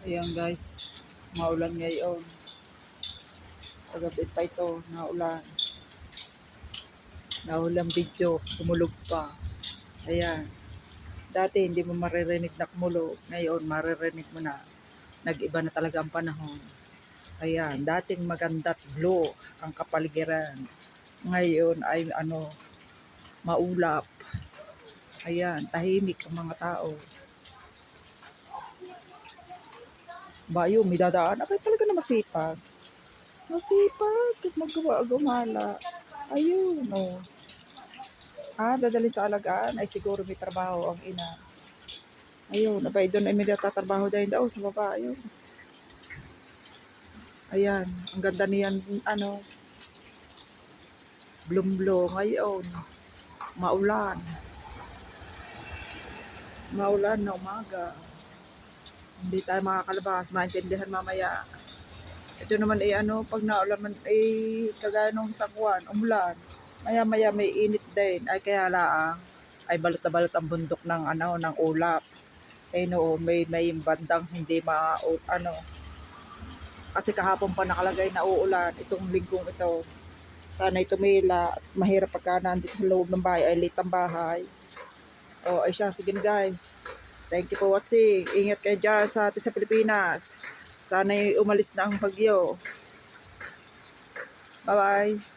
Ayan guys, maulan ngayon. Kagabi pa ito, naulan. Naulan video, kumulog pa. Ayan. Dati hindi mo maririnig na kumulog. Ngayon, maririnig mo na. Nag-iba na talaga ang panahon. Ayan, dating maganda at blue ang kapaligiran. Ngayon ay ano, maulap. Ayan, tahimik ang mga tao. Bayo, may dadaan. Abay talaga na masipag. Masipag. Kahit magawa gumala. Ayun, oh. Ah, dadali sa alagaan. Ay, siguro may trabaho ang ina. Ayun, abay doon ay may tatrabaho dahil daw sa baba. Ayun. Ayan, ang ganda niyan, ano, blum-blum ngayon. Maulan. Maulan na umaga. Hindi tayo makakalabas, maintindihan mamaya. Ito naman ay ano, pag naulan man, ay kagaya nung isang buwan, umulan. Maya maya may init din. Ay kaya laang, ay balot na balot ang bundok ng ano, ng ulap. Ay no, may may bandang hindi ma ano. Kasi kahapon pa nakalagay na uulan itong linggong ito. Sana'y tumila at mahirap pagka nandito sa loob ng bahay ay late ang bahay. O ay siya, sige guys. Thank you for watching. Ingat kayo dyan sa atin sa Pilipinas. Sana'y umalis na ang bagyo. Bye-bye.